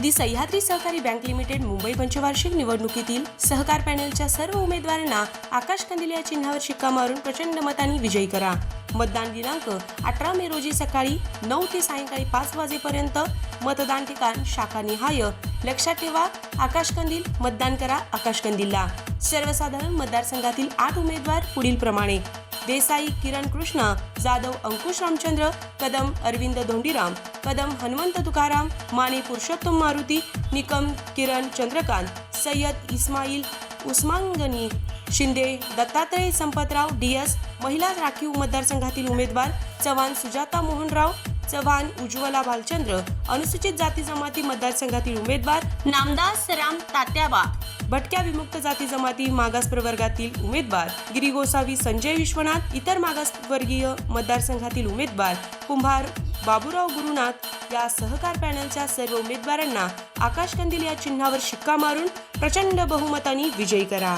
दी सह्याद्री सहकारी bank limited Mumbai पंचवार्षिक निवडणुकीतील सहकार पॅनेलच्या सर्व उमेदवारांना आकाश कंदिल या चिन्हावर शिक्का मारून प्रचंड मतांनी विजयी करा. मतदान दिनांक अठरा मे रोजी सकाळी नऊ ते सायंकाळी पाच वाजेपर्यंत मतदान ठिकाण शाखानिहाय लक्षात ठेवा आकाश कंदील मतदान करा आकाश कंदीलला. सर्वसाधारण मतदारसंघातील आठ उमेदवार पुढील प्रमाणे देसाई किरण कृष्णा जाधव अंकुश रामचंद्र कदम अरविंद धोंडीराम कदम हनुमंत तुकाराम माने पुरुषोत्तम मारुती निकम किरण चंद्रकांत सय्यद इस्माईल उस्मांगनी शिंदे दत्तात्रय संपतराव डी एस महिला राखीव मतदारसंघातील उमेदवार चव्हाण सुजाता मोहनराव चव्हाण उज्ज्वला भालचंद्र अनुसूचित जाती जमाती मतदारसंघातील उमेदवार नामदास राम तात्याबा भटक्या विमुक्त जाती जमाती मागास प्रवर्गातील उमेदवार गिरी गोसावी संजय विश्वनाथ इतर मागासवर्गीय मतदारसंघातील उमेदवार कुंभार बाबूराव गुरुनाथ या सहकार पॅनलच्या सर्व उमेदवारांना आकाश कंदील या चिन्हावर शिक्का मारून प्रचंड बहुमतानी विजयी करा.